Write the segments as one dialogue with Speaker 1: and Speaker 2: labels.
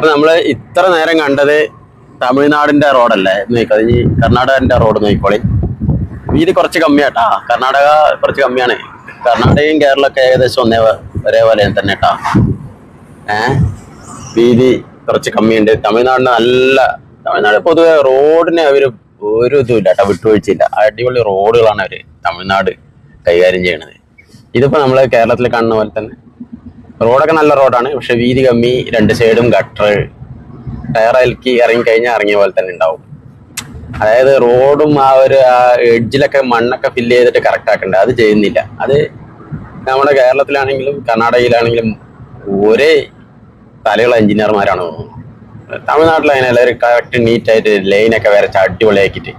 Speaker 1: അപ്പൊ നമ്മൾ ഇത്ര നേരം കണ്ടത് തമിഴ്നാടിന്റെ റോഡല്ലേ? നോക്കി കർണാടകന്റെ റോഡ് നോക്കിക്കോളി. വീതി കുറച്ച് കമ്മിയാട്ടാ. കർണാടക കുറച്ച് കമ്മിയാണ്. കർണാടകയും കേരളമൊക്കെ ഏകദേശം ഒന്നേ ഒരേപോലെ തന്നെ കേട്ടാ ഏഹ് വീതി കുറച്ച് കമ്മിയുണ്ട്. തമിഴ്നാടിന് നല്ല തമിഴ്നാട് പൊതുവെ റോഡിന് അവർ ഒരു ഇതും ഇല്ല കേട്ടോ വിട്ടുവീഴ്ചയില്ല. അടിപൊളി റോഡുകളാണ് അവർ തമിഴ്നാട് കൈകാര്യം ചെയ്യണത്. ഇതിപ്പോ നമ്മൾ കേരളത്തിൽ കാണുന്ന പോലെ തന്നെ റോഡൊക്കെ നല്ല റോഡാണ് പക്ഷെ വീതി കമ്മി രണ്ട് സൈഡും ഗട്ടർ ടയർ അലക്കി ഇറങ്ങി കഴിഞ്ഞാൽ ഇറങ്ങിയ പോലെ തന്നെ ഉണ്ടാവും. അതായത് റോഡും ആ ഒരു ആ എഡ്ജിലൊക്കെ മണ്ണൊക്കെ ഫില്ല് ചെയ്തിട്ട് കറക്റ്റ് ആക്കണ്ടേ? അത് ചെയ്യുന്നില്ല. അത് നമ്മുടെ കേരളത്തിലാണെങ്കിലും കർണാടകയിലാണെങ്കിലും ഒരേ തലയുള്ള എഞ്ചിനീയർമാരാണ്. തമിഴ്നാട്ടിൽ അങ്ങനെ എല്ലാവരും കറക്റ്റ് നീറ്റായിട്ട് ലൈനൊക്കെ വരച്ച് അടിപൊളിയാക്കിയിട്ട്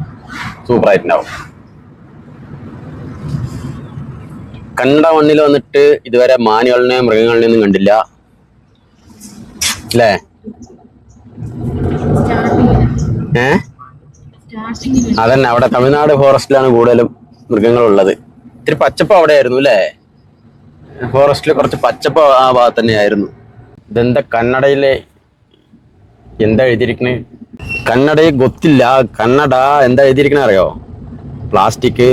Speaker 1: സൂപ്പറായിട്ടുണ്ടാവും കണ്ട മണ്ണിൽ വന്നിട്ട് ഇതുവരെ മാനുകളിനെ മൃഗങ്ങളിനെ ഒന്നും കണ്ടില്ല. അല്ലേ ഏ? അതന്നെ അവിടെ തമിഴ്നാട് ഫോറസ്റ്റിലാണ് കൂടുതലും മൃഗങ്ങളുള്ളത്. ഇത്തിരി പച്ചപ്പ് അവിടെ ആയിരുന്നു അല്ലേ ഫോറസ്റ്റിൽ കുറച്ച് പച്ചപ്പ് ആ ഭാഗത്ത് തന്നെയായിരുന്നു. ഇതെന്താ കന്നഡയിലെ എന്താ എഴുതിയിരിക്കണേ? കന്നഡയിൽ ഗൊത്തില്ല. കന്നഡ എന്താ എഴുതിയിരിക്കണേ അറിയോ? പ്ലാസ്റ്റിക്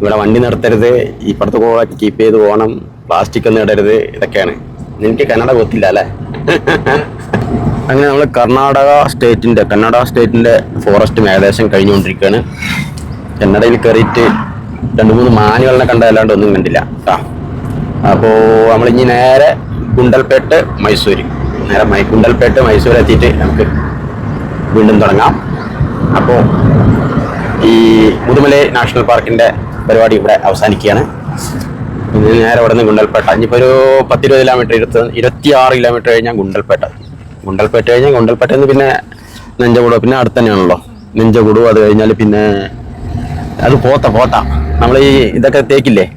Speaker 1: ഇവിടെ വണ്ടി നിർത്തരുത് ഇപ്പുറത്ത് പോകാൻ കീപ്പ് ചെയ്ത് പോകണം പ്ലാസ്റ്റിക് ഒന്നും ഇടരുത് ഇതൊക്കെയാണ്. നിനക്ക് കന്നഡ ഗൊത്തില്ല അല്ലേ? അങ്ങനെ നമ്മൾ കർണാടക സ്റ്റേറ്റിന്റെ കന്നഡ സ്റ്റേറ്റിന്റെ ഫോറസ്റ്റും ഏകദേശം കഴിഞ്ഞുകൊണ്ടിരിക്കുകയാണ്. കന്നഡയിൽ കയറിയിട്ട് രണ്ട് മൂന്ന് മാനുകളിനെ കണ്ടതല്ലാണ്ട് ഒന്നും കണ്ടില്ല കേട്ടോ അപ്പോൾ ഇനി നേരെ ഗുണ്ടൽപേട്ട് മൈസൂർ നേരെ മൈ ഗുണ്ടൽപേട്ട് മൈസൂർ എത്തിയിട്ട് നമുക്ക് വീണ്ടും തുടങ്ങാം. അപ്പോൾ ഈ മുതുമലൈ നാഷണൽ പാർക്കിന്റെ പരിപാടി ഇവിടെ അവസാനിക്കുകയാണ്. ഇനി നേരെ ഇവിടെ നിന്ന് ഗുണ്ടൽപേട്ട. ഇനിയിപ്പോൾ ഒരു പത്തിരുപത് കിലോമീറ്റർ ഇരുപത്തി ഇരുപത്തിയാറ് കിലോമീറ്റർ കഴിഞ്ഞാൽ ഗുണ്ടൽപേട്ട. ഗുണ്ടൽപേട്ട കഴിഞ്ഞാൽ ഗുണ്ടൽപേട്ടയിൽ നിന്ന് പിന്നെ നെഞ്ചകുടു പിന്നെ അടുത്ത് തന്നെയാണല്ലോ. നെഞ്ചകുടു അത് കഴിഞ്ഞാൽ പിന്നെ അത് പോത്ത പോത്ത. നമ്മൾ ഈ ഇതൊക്കെ തേക്കില്ലേ?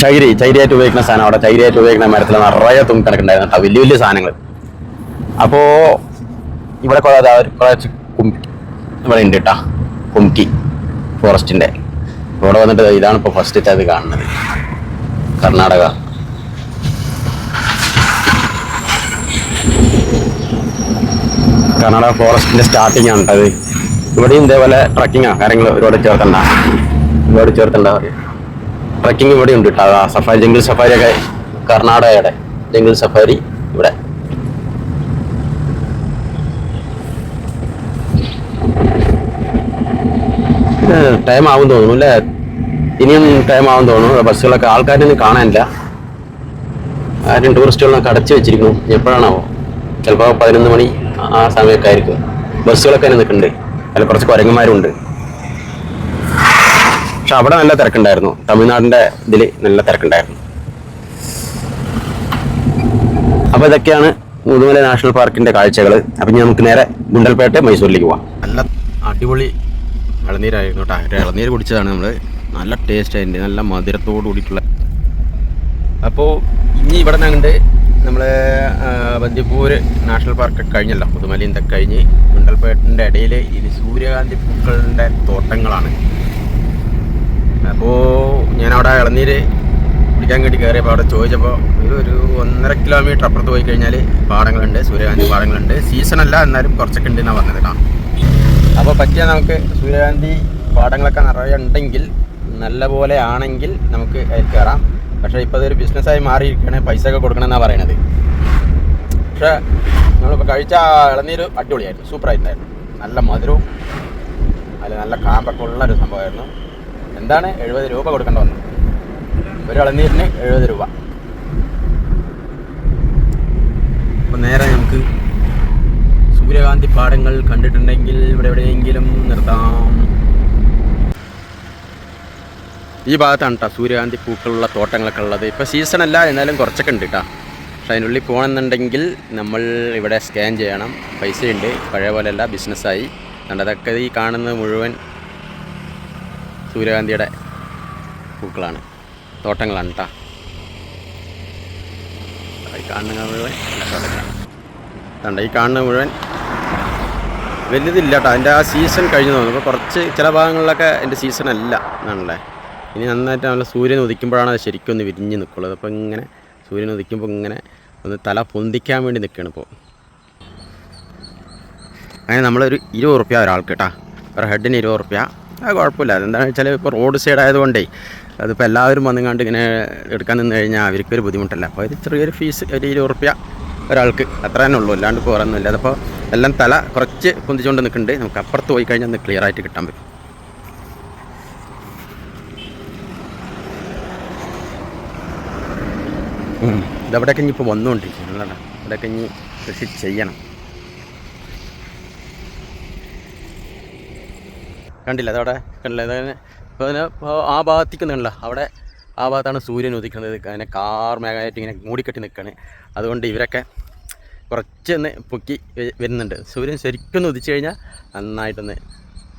Speaker 1: ചൈരി ചൈരിയായിട്ട് ഉപയോഗിക്കുന്ന സാധനം അവിടെ. ചൈരിയായിട്ട് ഉപയോഗിക്കുന്ന മരത്തിൽ നിറയെ തുണിക്കണക്കുണ്ടായിരുന്നു കേട്ടോ. വലിയ വലിയ സാധനങ്ങൾ അപ്പോൾ ഇവിടെ കുറേ കുറച്ച് കും- ഇവിടെ ഉണ്ട് കേട്ടാ. കുംക്കി ഫോറസ്റ്റിന്റെ. ഇവിടെ വന്നിട്ട് ഇതാണ് ഇപ്പോൾ ഫസ്റ്റ് അത് കാണുന്നത്. കർണാടക. കർണാടക ഫോറസ്റ്റിന്റെ സ്റ്റാർട്ടിംഗ് ആണ് കേട്ടത് ഇവിടെയും ഇതേപോലെ ട്രക്കിങ്ങാ കാര്യങ്ങൾ ഒരുപാട് ചേർത്തണ്ട. ഒരുപാട് ചേർത്തണ്ട. ട്രക്കിംഗ് ഇവിടെ ഉണ്ട് കേട്ടോ. സഫാരി ജംഗിൾ സഫാരി ഒക്കെ കർണാടകയുടെ. ജംഗിൾ സഫാരി ഇവിടെ. ടൈം ആവും തോന്നുന്നു അല്ലേ? ഇനിയും ടൈം ആവും തോന്നുന്നു. ബസ്സുകളൊക്കെ ആൾക്കാരൊന്നും കാണാനില്ല. ആരും ടൂറിസ്റ്റുകളൊക്കെ അടച്ചു വെച്ചിരിക്കുന്നു. എപ്പോഴാണാവോ? ചിലപ്പോൾ പതിനൊന്ന് മണി ആ സമയമൊക്കെ ആയിരിക്കും. ബസ്സുകളൊക്കെ തന്നെ നിൽക്കുന്നുണ്ട്. അതിൽ കുറച്ച് കുരങ്ങന്മാരുണ്ട്. പക്ഷെ അവിടെ നല്ല തിരക്കുണ്ടായിരുന്നു. തമിഴ്നാടിന്റെ ഇതിൽ നല്ല തിരക്കുണ്ടായിരുന്നു. അപ്പോൾ ഇതൊക്കെയാണ് മുതുമല നാഷണൽ പാർക്കിന്റെ കാഴ്ചകൾ അപ്പം നമുക്ക് നേരെ ഗുണ്ടൽപേട്ട മൈസൂരിലേക്ക് പോവാം. നല്ല അടിപൊളി ഇളനീരായിരുന്നു കേട്ടോ ഇളനീര് കുടിച്ചതാണ് നമ്മൾ നല്ല ടേസ്റ്റ് അതിന്റെ നല്ല മധുരത്തോട് കൂടിയിട്ടുള്ള. അപ്പോൾ ഇനി ഇവിടെ നിന്നുണ്ട് നമ്മൾ ബന്ദിപ്പൂർ നാഷണൽ പാർക്ക് കഴിഞ്ഞല്ലോ. മുതുമലയും ഇതൊക്കെ കഴിഞ്ഞ് മുണ്ടൽപേട്ടിന്റെ ഇടയിൽ ഇനി സൂര്യകാന്തി പൂക്കളുടെ തോട്ടങ്ങളാണ്. അപ്പോൾ ഞാനവിടെ ഇളനീര് കുടിക്കാൻ വേണ്ടി കയറിയപ്പോൾ അവിടെ ചോദിച്ചപ്പോൾ ഒരു ഒരു ഒന്നര കിലോമീറ്റർ അപ്പുറത്ത് പോയി കഴിഞ്ഞാൽ പാടങ്ങളുണ്ട് സൂര്യകാന്തി പാടങ്ങളുണ്ട്. സീസണല്ല എന്നാലും കുറച്ചൊക്കെ ഉണ്ട് എന്നാണ് പറഞ്ഞത് കേട്ടോ അപ്പോൾ പറ്റിയ നമുക്ക് സൂര്യകാന്തി പാടങ്ങളൊക്കെ നിറയെ ഉണ്ടെങ്കിൽ നല്ല പോലെ ആണെങ്കിൽ നമുക്ക് അതിൽ കയറാം പക്ഷേ ഇപ്പോൾ അതൊരു ബിസിനസ്സായി മാറിയിരിക്കുകയാണ് പൈസ ഒക്കെ കൊടുക്കണമെന്നാണ് പറയണത്. പക്ഷേ നമ്മളിപ്പോൾ കഴിച്ച ഇളനീര് അടിപൊളിയായിരുന്നു സൂപ്പറായിട്ടുണ്ടായിരുന്നു നല്ല മധുരവും അല്ല നല്ല കാമ്പൊക്കെ ഉള്ള ഉള്ളൊരു സംഭവമായിരുന്നു. എന്താണ് എഴുപത് രൂപ കൊടുക്കേണ്ട വന്നു? ഒരു ഇളനീരിന് എഴുപത് രൂപ. അപ്പോൾ നേരെ നമുക്ക് സൂര്യകാന്തി പാടങ്ങൾ കണ്ടിട്ടുണ്ടെങ്കിൽ ഇവിടെ എവിടെയെങ്കിലും നിർത്താം. ഈ ഭാഗത്താണ് കേട്ടോ സൂര്യകാന്തി പൂക്കളുള്ള തോട്ടങ്ങളൊക്കെ ഉള്ളത്. ഇപ്പോൾ സീസൺ അല്ല എന്നാലും കുറച്ചൊക്കെ ഉണ്ട് കേട്ടോ പക്ഷെ അതിനുള്ളിൽ പോകണമെന്നുണ്ടെങ്കിൽ നമ്മൾ ഇവിടെ സ്കാൻ ചെയ്യണം. പൈസയുണ്ട്. പഴയ പോലെയല്ല ബിസിനസ്സായി അതുകൊണ്ട് അതൊക്കെ ഈ കാണുന്നത് മുഴുവൻ സൂര്യകാന്തിയുടെ പൂക്കളാണ്. തോട്ടങ്ങളാണ് കേട്ടോ കാണുന്ന മുഴുവൻ കണ്ട ഈ കാണുന്ന മുഴുവൻ വലുതില്ല കേട്ടോ അതിന്റെ ആ സീസൺ കഴിഞ്ഞു തോന്നുന്നു. അപ്പോൾ കുറച്ച് ചില ഭാഗങ്ങളിലൊക്കെ എന്റെ സീസൺ അല്ല എന്നാണല്ലേ. ഇനി നന്നായിട്ട് നല്ല സൂര്യൻ ഉദിക്കുമ്പോഴാണ് അത് ശരിക്കും ഒന്ന് വിരിഞ്ഞ് നിൽക്കുള്ളത് അപ്പോൾ ഇങ്ങനെ സൂര്യൻ ഉദിക്കുമ്പോൾ ഇങ്ങനെ ഒന്ന് തല പൊന്തിക്കാൻ വേണ്ടി നിൽക്കുകയാണ് ഇപ്പോൾ അങ്ങനെ നമ്മളൊരു ഇരുപത് റുപ്യ ഒരാൾക്ക് കേട്ടോ. ഒരു ഹെഡിന് ഇരുപത് റുപ്യ അത് കുഴപ്പമില്ല. അതെന്താണെന്ന് വെച്ചാൽ ഇപ്പോൾ റോഡ് സൈഡ് ആയതുകൊണ്ടേ അതിപ്പോൾ എല്ലാവരും വന്നുകൊണ്ട് ഇങ്ങനെ എടുക്കാൻ നിന്ന് കഴിഞ്ഞാൽ അവർക്കൊരു ബുദ്ധിമുട്ടല്ല. അപ്പോൾ ഒരു ചെറിയൊരു ഫീസ് ഒരു ഇരുപത് റുപ്യ ഒരാൾക്ക്. അത്ര തന്നെ ഉള്ളൂ. അല്ലാണ്ട് ഇപ്പോൾ വേറൊന്നുമില്ല. അതിപ്പോൾ എല്ലാം തല കുറച്ച് പൊന്തിച്ചുകൊണ്ട് നിൽക്കുന്നുണ്ട്. നമുക്ക് അപ്പുറത്ത് പോയി കഴിഞ്ഞാൽ ഒന്ന് ക്ലിയർ ആയിട്ട് കിട്ടാൻ പറ്റും. ഇതവിടെയൊക്കെ ഇനി ഇപ്പോൾ വന്നുകൊണ്ടിരിക്കുന്നു അല്ലടാ ഇവിടെയൊക്കെ ഇനി കൃഷി ചെയ്യണം. കണ്ടില്ല അതവിടെ കണ്ടില്ല? അതങ്ങനെ ഇപ്പോൾ അതിനെ ആ ഭാഗത്തേക്ക് കണ്ടില്ല അവിടെ ആ ഭാഗത്താണ് സൂര്യൻ ഉദിക്കുന്നത്. അതിനെ കാർ മേഘമായിട്ട് ഇങ്ങനെ മൂടിക്കെട്ടി നിൽക്കുകയാണ്. അതുകൊണ്ട് ഇവരൊക്കെ കുറച്ചൊന്ന് പൊക്കി വ- വരുന്നുണ്ട്. സൂര്യൻ ശരിക്കൊന്ന് ഉദിച്ചു കഴിഞ്ഞാൽ നന്നായിട്ടൊന്ന്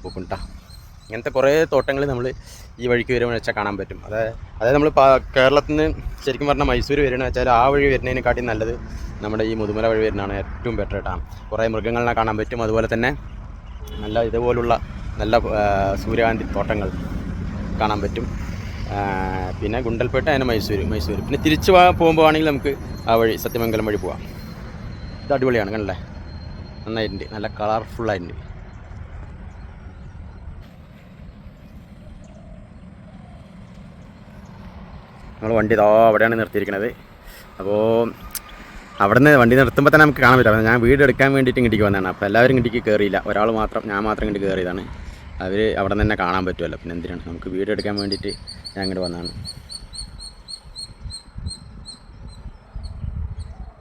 Speaker 1: പൊക്കും. ഇങ്ങനത്തെ കുറേ തോട്ടങ്ങൾ നമ്മൾ ഈ വഴിക്ക് വരുമ്പോൾ വെച്ചാൽ കാണാൻ പറ്റും. അതായത് അതായത് നമ്മൾ കേരളത്തിൽ നിന്ന് ശരിക്കും പറഞ്ഞാൽ മൈസൂർ വരികയെന്ന് വെച്ചാൽ ആ വഴി വരുന്നതിനെക്കാട്ടി നല്ലത് നമ്മുടെ ഈ മുതുമല വഴി വരുന്നതാണ് ഏറ്റവും ബെറ്റർ കേട്ടോ കുറേ മൃഗങ്ങളെ കാണാൻ പറ്റും. അതുപോലെ തന്നെ നല്ല ഇതുപോലുള്ള നല്ല സൂര്യകാന്തി തോട്ടങ്ങൾ കാണാൻ പറ്റും. പിന്നെ ഗുണ്ടൽപേട്ട അതിന് മൈസൂർ മൈസൂർ പിന്നെ തിരിച്ച് പോകുമ്പോൾ ആണെങ്കിൽ നമുക്ക് ആ വഴി സത്യമംഗലം വഴി പോവാം. ഇത് അടിപൊളിയാണ് കണ്ടല്ലേ? നന്നായിട്ടുണ്ട്. നല്ല കളർഫുള്ളായിട്ടുണ്ട് നമ്മൾ വണ്ടി ഇതോ അവിടെയാണ് നിർത്തിയിരിക്കുന്നത് അപ്പോൾ അവിടെ നിന്ന് വണ്ടി നിർത്തുമ്പോൾ തന്നെ നമുക്ക് കാണാൻ പറ്റില്ല ഞാൻ വീട് എടുക്കാൻ വേണ്ടിയിട്ട് ഇങ്ങോട്ടേക്ക് വന്നതാണ്. അപ്പോൾ എല്ലാവരും ഇങ്ങോട്ടേക്ക് കയറിയില്ല ഒരാൾ മാത്രം ഞാൻ മാത്രം ഇങ്ങോട്ട് കയറിയതാണ് അവർ അവിടെ നിന്ന് തന്നെ കാണാൻ പറ്റുമല്ലോ. പിന്നെ എന്തിനാണ്? നമുക്ക് വീട് എടുക്കാൻ വേണ്ടിയിട്ട് ഞാൻ ഇങ്ങോട്ട് വന്നതാണ്.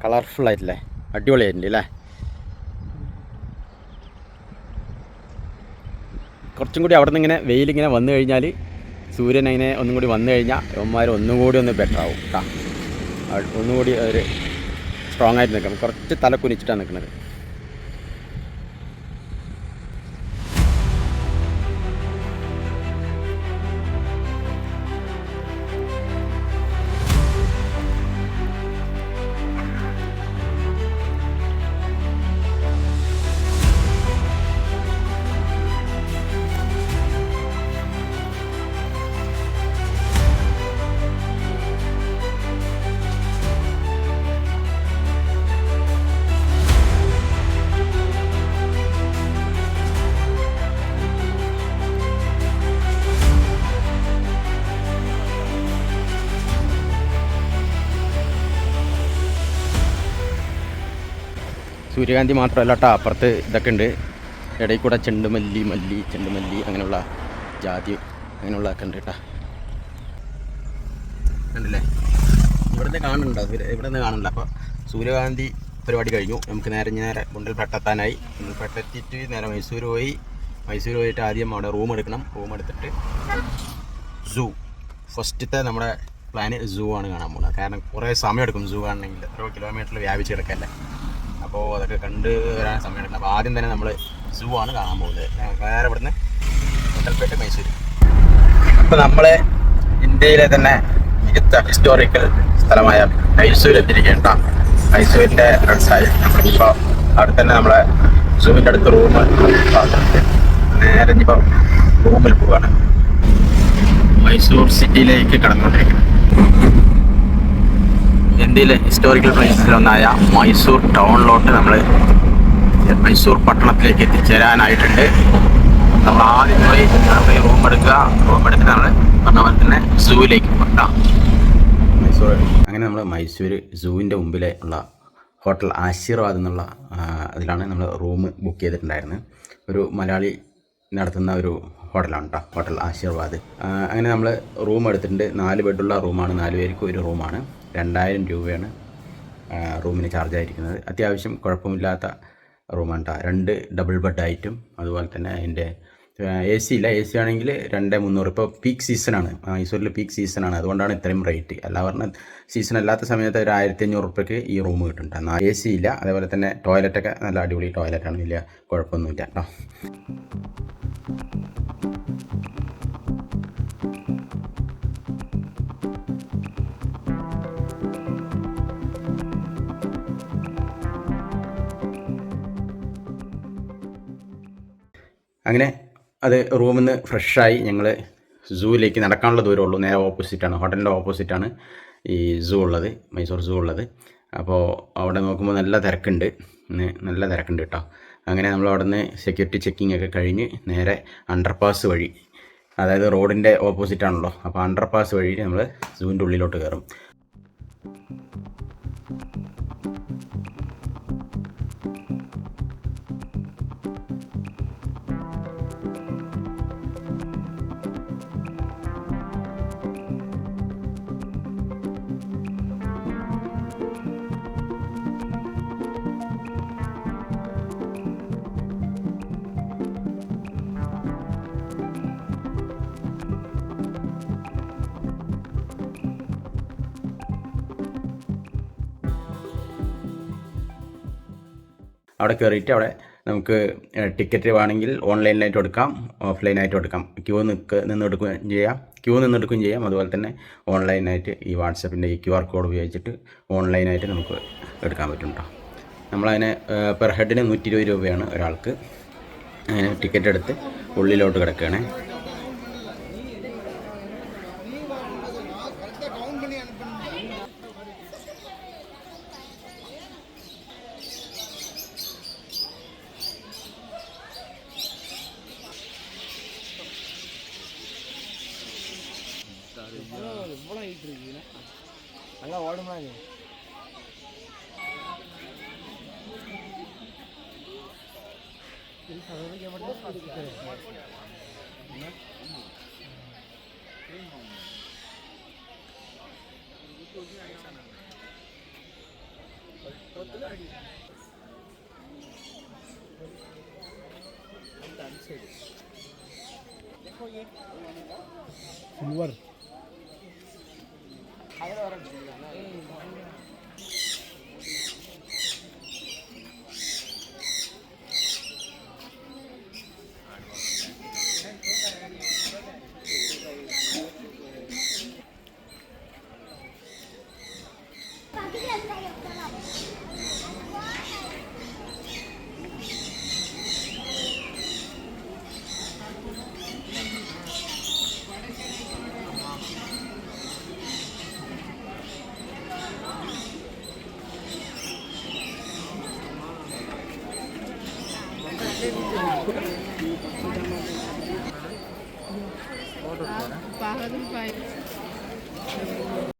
Speaker 1: കളർഫുൾ ആയിട്ടില്ലേ? അടിപൊളിയായിട്ടുണ്ട് അല്ലേ കുറച്ചും കൂടി അവിടെ നിന്ന് ഇങ്ങനെ വെയിലിങ്ങനെ വന്നു കഴിഞ്ഞാൽ സൂര്യൻ അങ്ങനെ ഒന്നും കൂടി വന്നു കഴിഞ്ഞാൽ ഇവന്മാർ ഒന്നും കൂടി ഒന്ന് ബെറ്റർ ആവും കേട്ടോ ഒന്നും കൂടി സ്ട്രോങ് ആയിട്ട് നിൽക്കണം. കുറച്ച് തല കുനിച്ചിട്ടാണ് നിൽക്കുന്നത്. സൂര്യകാന്തി മാത്രമല്ല കേട്ടോ അപ്പുറത്ത് ഇതൊക്കെ ഉണ്ട്. ഇടയിൽ കൂടെ ചെണ്ടുമല്ലി മല്ലി ചെണ്ടുമല്ലി അങ്ങനെയുള്ള ജാതി അങ്ങനെയുള്ളതൊക്കെ ഉണ്ട് കേട്ടോ കണ്ടില്ലേ? ഇവിടുന്ന് കാണുന്നുണ്ടോ ഇവിടെ നിന്ന് കാണുന്നില്ല അപ്പോൾ സൂര്യകാന്തി പരിപാടി കഴിഞ്ഞു. നമുക്ക് നേരെ നേരെ ഗുണ്ടൽപെട്ടെത്താനായി ഗുണ്ടൽപെട്ടെത്തിയിട്ട് നേരെ മൈസൂർ പോയി. മൈസൂർ പോയിട്ട് ആദ്യം അവിടെ റൂം എടുക്കണം. റൂം എടുത്തിട്ട് സൂ. ഫസ്റ്റത്തെ നമ്മുടെ പ്ലാന് സൂ ആണ് കാണാൻ പോകുന്നത്. കാരണം കുറേ സമയം എടുക്കും സൂ കാണണമെങ്കിൽ. എത്രയോ കിലോമീറ്ററിൽ വ്യാപിച്ച് കിടക്കല്ലേ. അപ്പോൾ അതൊക്കെ കണ്ട് വരാൻ സമയമുണ്ട്. അപ്പോൾ ആദ്യം തന്നെ നമ്മൾ സൂ ആണ് കാണാൻ പോകുന്നത്. വേറെ ഇവിടുന്ന് ഗുണ്ടൽപേട്ട് മൈസൂർ അപ്പോൾ നമ്മൾ ഇന്ത്യയിലെ തന്നെ മികച്ച ഹിസ്റ്റോറിക്കൽ സ്ഥലമായ മൈസൂർ എത്തിയിരിക്കേണ്ട മൈസൂരിന്റെ അടുത്തായി ഇപ്പോൾ അവിടെ തന്നെ നമ്മളെ സൂവിന്റെ അടുത്ത് റൂം നേരെ ഇനിയിപ്പോൾ റൂമിൽ പോവാണ്. മൈസൂർ സിറ്റിയിലേക്ക് കടന്നുകൊണ്ടിരിക്കുന്നത് ഇന്ത്യയിലെ ഹിസ്റ്റോറിക്കൽ പ്ലേസിലൊന്നായ മൈസൂർ ടൗണിലോട്ട് നമ്മൾ മൈസൂർ പട്ടണത്തിലേക്ക് എത്തിച്ചേരാനായിട്ടുണ്ട്. നമ്മൾ ആദ്യം പോയി നമ്മൾ റൂം എടുക്കുക. റൂം എടുത്ത് നമ്മൾ പറഞ്ഞ പോലെ തന്നെ സൂവിലേക്ക് പോകാം. മൈസൂർ അങ്ങനെ നമ്മൾ മൈസൂർ സൂവിന്റെ മുമ്പിലെ ഉള്ള ഹോട്ടൽ ആശീർവാദ് എന്നുള്ള അതിലാണ് നമ്മൾ റൂം ബുക്ക് ചെയ്തിട്ടുണ്ടായിരുന്നത്. ഒരു മലയാളി നടത്തുന്ന ഒരു ഹോട്ടലാണ് കേട്ടോ ഹോട്ടൽ ആശീർവാദ്. അങ്ങനെ നമ്മൾ റൂം എടുത്തിട്ടുണ്ട്. നാല് ബെഡുള്ള റൂമാണ് നാല് പേർക്ക് ഒരു റൂമാണ് രണ്ടായിരം രൂപയാണ് റൂമിന് ചാർജ് ആയിരിക്കുന്നത്. അത്യാവശ്യം കുഴപ്പമില്ലാത്ത റൂമാണ് കേട്ടോ രണ്ട് ഡബിൾ ബെഡായിട്ടും അതുപോലെ തന്നെ അതിന്റെ എ സി ഇല്ല. എ സി ആണെങ്കിൽ രണ്ട് മുന്നൂറ്. ഇപ്പോൾ പീക്ക് സീസണാണ് മൈസൂരിൽ പീക്ക് സീസണാണ് അതുകൊണ്ടാണ് ഇത്രയും റേറ്റ് അല്ല പറഞ്ഞ സീസൺ അല്ലാത്ത സമയത്ത് ഒരു ആയിരത്തി അഞ്ഞൂറ് റുപ്യക്ക് ഈ റൂം കിട്ടുന്നുണ്ട് എന്നാൽ എ സി ഇല്ല. അതേപോലെ തന്നെ ടോയ്ലറ്റൊക്കെ നല്ല അടിപൊളി ടോയ്ലറ്റാണ് വലിയ കുഴപ്പമൊന്നുമില്ല കേട്ടോ അങ്ങനെ അത് റൂമിൽ നിന്ന് ഫ്രഷായി ഞങ്ങൾ സൂവിലേക്ക് നടക്കാനുള്ള ദൂരമേ ഉള്ളൂ നേരെ ഓപ്പോസിറ്റാണ്. ഹോട്ടലിന്റെ ഓപ്പോസിറ്റാണ് ഈ സൂ ഉള്ളത്. മൈസൂർ സൂ ഉള്ളത്. അപ്പോൾ അവിടെ നോക്കുമ്പോൾ നല്ല തിരക്കുണ്ട്. നല്ല തിരക്കുണ്ട് കേട്ടോ അങ്ങനെ നമ്മൾ അവിടെ നിന്ന് സെക്യൂരിറ്റി ചെക്കിംഗ് ഒക്കെ കഴിഞ്ഞ് നേരെ അണ്ടർപാസ് വഴി അതായത് റോഡിന്റെ ഓപ്പോസിറ്റ് ആണല്ലോ അപ്പോൾ അണ്ടർപാസ് വഴി നമ്മൾ സൂവിന്റെ ഉള്ളിലോട്ട് കയറും അവിടെ കയറിയിട്ട് അവിടെ നമുക്ക് ടിക്കറ്റ് വേണമെങ്കിൽ ഓൺലൈനിലായിട്ട് എടുക്കാം ഓഫ്ലൈനായിട്ട് എടുക്കാം. ക്യൂ നിൽക്ക് നിന്ന് നിന്നെടുക്കുകയും ചെയ്യാം. ക്യൂ നിന്നെടുക്കുകയും ചെയ്യാം. അതുപോലെ തന്നെ ഓൺലൈനായിട്ട് ഈ വാട്സപ്പിന്റെ ഈ ക്യു ആർ കോഡ് ഉപയോഗിച്ചിട്ട് ഓൺലൈനായിട്ട് നമുക്ക് എടുക്കാൻ പറ്റും കേട്ടോ നമ്മളതിനെ പെർ ഹെഡിന് നൂറ്റി ഇരുപത് രൂപയാണ് ഒരാൾക്ക്. അങ്ങനെ ടിക്കറ്റ് എടുത്ത് ഉള്ളിലോട്ട് കിടക്കുകയാണേ.
Speaker 2: सिल्वर